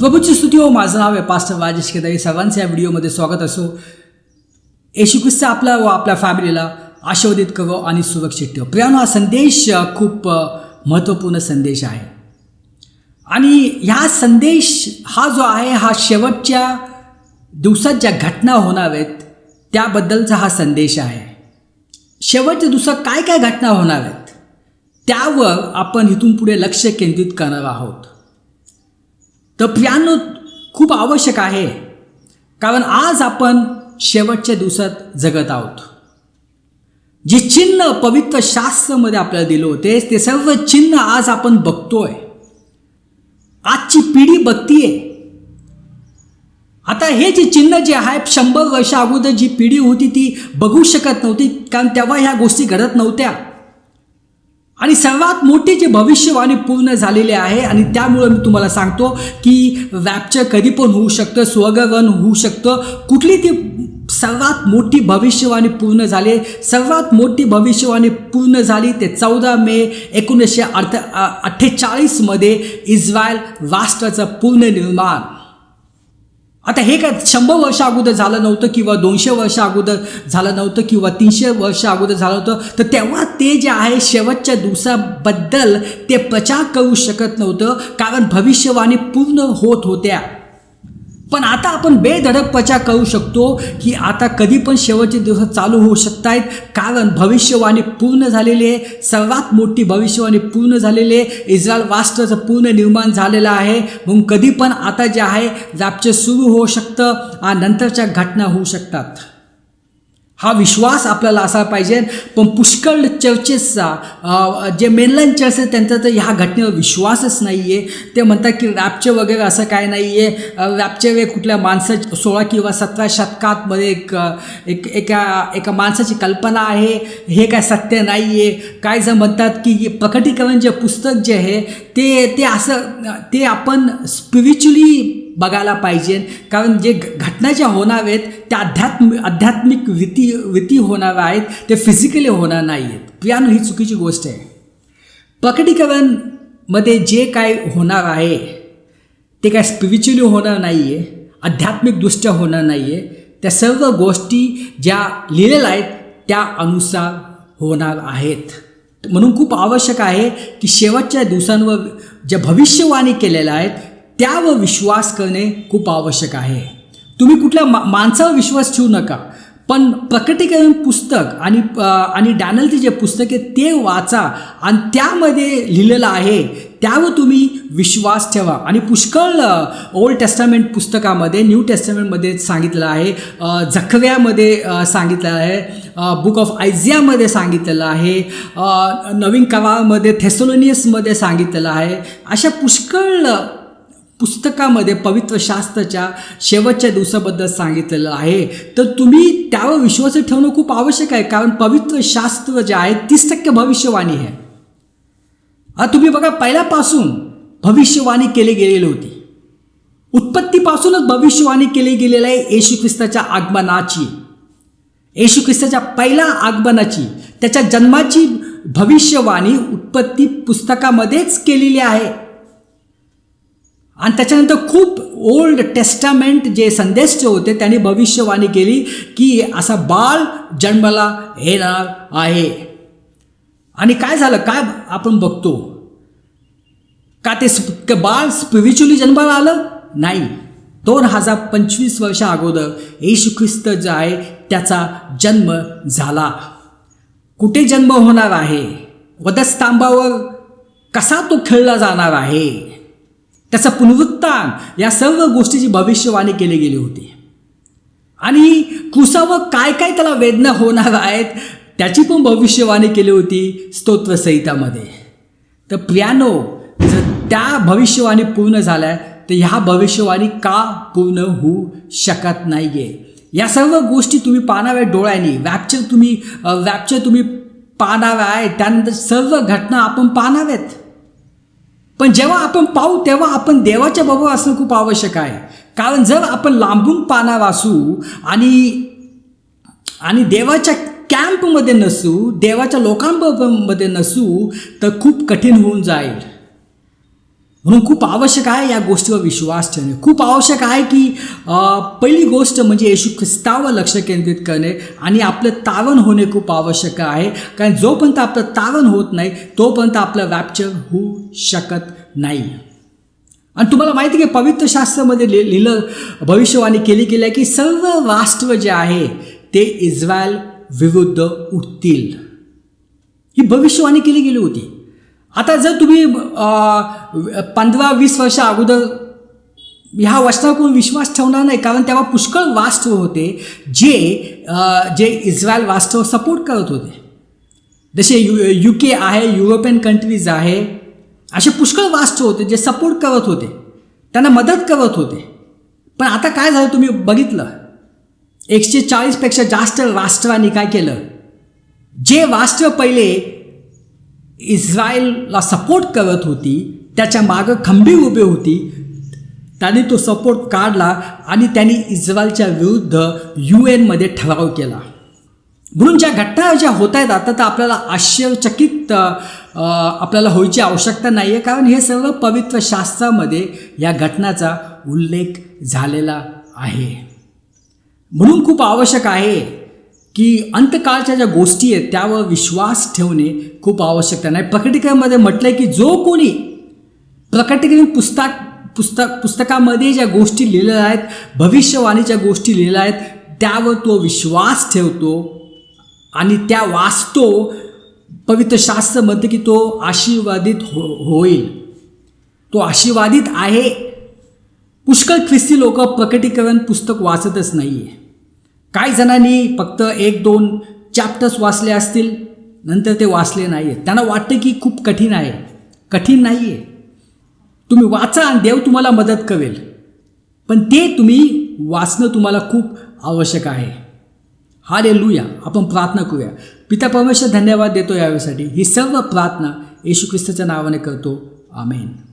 प्रभूची स्तुती हो. माझं नाव आहे पास्टर राजेश केदारी सर्वांचं या व्हिडिओमध्ये स्वागत असो. येशू ख्रिस्त आपला व आपल्या फॅमिलीला आशीर्वादित करो आणि सुरक्षित ठेव. प्रियानो हा संदेश खूप महत्त्वपूर्ण संदेश आहे. आणि ह्या संदेश हा जो आहे हा शेवटच्या दिवसात ज्या घटना होणार आहेत त्याबद्दलचा हा संदेश आहे. शेवटच्या दिवसात काय काय घटना होणार आहेत त्यावर आपण इथून पुढे लक्ष केंद्रित करणार आहोत. तर प्रियानो खूप आवश्यक आहे. कारण आज आपण शेवटच्या दिवसात जगत आहोत. जे चिन्ह पवित्र शास्त्रामध्ये आपल्याला दिलं होते ते सर्व चिन्ह आज आपण बघतोय. आजची पिढी बघतीये. आता हे जे चिन्ह जे आहे शंभर वर्ष अगोदर जी पिढी होती ती बघू शकत नव्हती कारण तेव्हा ह्या गोष्टी घडत नव्हत्या. आणि सर्वात मोठी जी भविष्यवाणी पूर्ण झालेली आहे आणि त्यामुळं मी तुम्हाला सांगतो की वॅपचं कधी पण होऊ शकतं स्वगगन होऊ शकतं. कुठली ती सर्वात मोठी भविष्यवाणी पूर्ण झाली सर्वात मोठी भविष्यवाणी पूर्ण झाली ते चौदा मे एकोणीसशे अर्थ अठ्ठेचाळीसमध्ये इस्रायल राष्ट्राचं पूर्ण निर्माण आता हे काय शंभर वर्ष अगोदर झालं नव्हतं किंवा दोनशे वर्ष अगोदर झालं नव्हतं किंवा तीनशे वर्ष अगोदर झालं होतं तर तेव्हा ते जे आहे शेवटच्या दिवसाबद्दल ते प्रचार करू शकत नव्हतं कारण भविष्यवाणी पूर्ण होत होत्या. पण आता आपण बेधडक प्रचार करू शकतो की आता कधी पण शेवटचे दिवस चालू होऊ शकत आहेत कारण भविष्यवाणी पूर्ण झालेली आहे. सर्वात मोठी भविष्यवाणी पूर्ण झालेली आहे. इस्रायल राष्ट्राचं पूर्ण निर्माण झालेलं आहे. म्हणून कधी पण आता जे आहे जापचे सुरू होऊ शकतं आणि नंतरच्या घटना होऊ शकतात. हा विश्वास आपल्याला असायला पाहिजे. पण पुष्कळ चर्चेसचा जे मेनलाईन चर्च आहे त्यांचा तर ह्या घटनेवर विश्वासच नाही आहे ते म्हणतात की रॅपचे वगैरे असं काय नाही आहे रॅपचे हे कुठल्या माणसा सोळा किंवा सतरा शतकातमध्ये एक एक एका एका माणसाची कल्पना आहे. हे काय सत्य नाही आहे काय जर म्हणतात की प्रकटीकरण जे पुस्तक जे आहे ते ते असं ते आपण स्पिरिच्युअली बघायला पाहिजे. कारण जे घ- घटना ज्या होणार आहेत त्या अध्यात्म आध्यात्मिक विती विती होणार आहेत ते फिजिकली होणार नाही आहेत पियानो ही चुकीची गोष्ट आहे. प्रकटीकरणमध्ये जे काय होणार आहे ते काय स्पिरिच्युअली होणार नाही आहे आध्यात्मिकदृष्ट्या होणार नाही आहे त्या सर्व गोष्टी ज्या लिहिलेल्या आहेत त्या अनुसार होणार आहेत. म्हणून खूप आवश्यक आहे की शेवटच्या दिवसांवर ज्या भविष्यवाणी केलेल्या आहेत त्यावर विश्वास करणे खूप आवश्यक आहे. तुम्ही कुठल्या मा माणसावर विश्वास ठेवू नका. पण प्रकटीकरण पुस्तक आणि आणि डॅनलचे जे पुस्तक आहे ते वाचा आणि त्यामध्ये लिहिलेलं आहे. त्यावर तुम्ही विश्वास ठेवा. आणि पुष्कळ ओल्ड टेस्टामेंट पुस्तकामध्ये न्यू टेस्टामेंटमध्ये सांगितलं आहे. जखव्यामध्ये सांगितलेलं सांगितलं आहे बुक ऑफ आयझियामध्ये सांगितलेलं आहे. नवीन कवामध्ये थेसोलोनियसमध्ये सांगितलेलं आहे. अशा पुष्कळ पुस्तकामध्ये पवित्र शास्त्राच्या शेवटच्या दिवसाबद्दल सांगितलेलं आहे. तर तुम्ही त्यावर विश्वास ठेवणं खूप आवश्यक आहे कारण पवित्र शास्त्र जे आहे तीस टक्के भविष्यवाणी आहे. हा तुम्ही बघा पहिल्यापासून भविष्यवाणी केली गेलेली होती. उत्पत्तीपासूनच भविष्यवाणी केली गेलेली आहे येशू ख्रिस्ताच्या आगमनाची. येशू ख्रिस्ताच्या पहिल्या आगमनाची त्याच्या जन्माची भविष्यवाणी उत्पत्ती पुस्तकामध्येच केलेली आहे. आणि त्याच्यानंतर खूप ओल्ड टेस्टामेंट जे संदेश होते त्यांनी भविष्यवाणी केली की असा बाळ जन्माला येणार आहे. आणि काय झालं? काय आपण बघतो? का ते स्प- बाळ स्पिरिच्युअली जन्माला आलं? नाही. दोन हजार पंचवीस वर्षा अगोदर येशू ख्रिस्त जो आहे त्याचा जन्म झाला. कुठे जन्म होणार आहे? वधस्तंभावर कसा तो खेळला जाणार आहे? त्याचा पुनरुत्थान या सर्व गोष्टीची भविष्यवाणी केली गेली होती. आणि कुसावर काय काय त्याला वेदना होणार आहेत त्याची पण भविष्यवाणी केली होती स्तोत्रसहितामध्ये. तर प्रियानो जर त्या भविष्यवाणी पूर्ण झाल्या तर ह्या भविष्यवाणी का पूर्ण होऊ शकत नाही आहे या सर्व गोष्टी तुम्ही पाहणार डोळ्यांनी वॅपचर तुम्ही वॅपचर तुम्ही पाहणार आहे त्यानंतर सर्व घटना आपण पाहणार आहेत. पण जेव्हा आपण पाहू तेव्हा आपण देवाच्या बरोबर असणं खूप आवश्यक आहे. कारण जर आपण लांबून पाहणार असू आणि आणि देवाच्या कॅम्पमध्ये नसू देवाच्या लोकांमध्ये नसू तर खूप कठीण होऊन जाईल. म्हणून खूप आवश्यक आहे या गोष्टीवर विश्वास ठेवणे. खूप आवश्यक आहे की पहिली गोष्ट म्हणजे येशू ख्रिस्तावर लक्ष केंद्रित करणे आणि आपलं तारण होणे खूप आवश्यक आहे. कारण जोपर्यंत आपलं तारण होत नाही तोपर्यंत आपलं वॅप्चर होऊ शकत नाही आणि तुम्हाला माहिती आहे की पवित्र शास्त्रामध्ये लि लिहिलं भविष्यवाणी केली गेली आहे की सर्व राष्ट्र जे आहे ते इस्रायल विरुद्ध उठतील ही भविष्यवाणी केली गेली होती आता जर तुम्ही पंधरा वीस वर्षा अगोदर ह्या वचनाकडून विश्वास ठेवणार नाही कारण तेव्हा पुष्कळ राष्ट्र होते जे जे इस्रायल वास्तव सपोर्ट करत होते जसे यू यू के आहे युरोपियन कंट्रीज आहे असे पुष्कळ राष्ट्र होते जे सपोर्ट करत होते. त्यांना मदत करत होते. पण आता काय झालं तुम्ही बघितलं? एकशे चाळीसपेक्षा जास्त राष्ट्रांनी काय केलं? जे राष्ट्र पहिले इस्रायलला सपोर्ट करत होती त्याच्या मागं खंबीर उभे होती त्यांनी तो सपोर्ट काढला आणि त्यांनी इस्रायलच्या विरुद्ध यू एनमध्ये ठराव केला. म्हणून ज्या घटना ज्या होत आहेत आता तर आपल्याला आश्चर्यचकित आपल्याला व्हायची आवश्यकता नाही आहे कारण हे सर्व पवित्र शास्त्रामध्ये या घटनाचा उल्लेख झालेला आहे. म्हणून खूप आवश्यक आहे की अंतकाळच्या ज्या गोष्टी आहेत त्यावर विश्वास ठेवणे खूप आवश्यकता नाही प्रकटीकरणामध्ये म्हटलंय की जो कोणी प्रकटीकरण पुस्तक पुस्तक पुस्तकामध्ये ज्या गोष्टी लिहिलेल्या आहेत भविष्यवाणीच्या गोष्टी लिहिल्या आहेत त्यावर तो विश्वास ठेवतो आणि त्या वाचतो पवित्र शास्त्र म्हणते की तो आशीर्वादित हो होईल. तो आशीर्वादित आहे. पुष्कळ ख्रिस्ती लोक प्रकटीकरण पुस्तक वाचतच नाही आहे काही जणांनी फक्त एक दोन चॅप्टर्स वाचले असतील नंतर ते वाचले नाही आहेत त्यांना वाटतं की खूप कठीण आहे. कठीण नाही आहे तुम्ही वाचा आणि देव तुम्हाला मदत करेल. पण ते तुम्ही वाचणं तुम्हाला खूप आवश्यक आहे. हा रे लुया आपण प्रार्थना करूया. पिता परमेश्वर धन्यवाद देतो यावेळेसाठी. ही सर्व प्रार्थना येशू ख्रिस्ताच्या नावाने करतो. आमेन.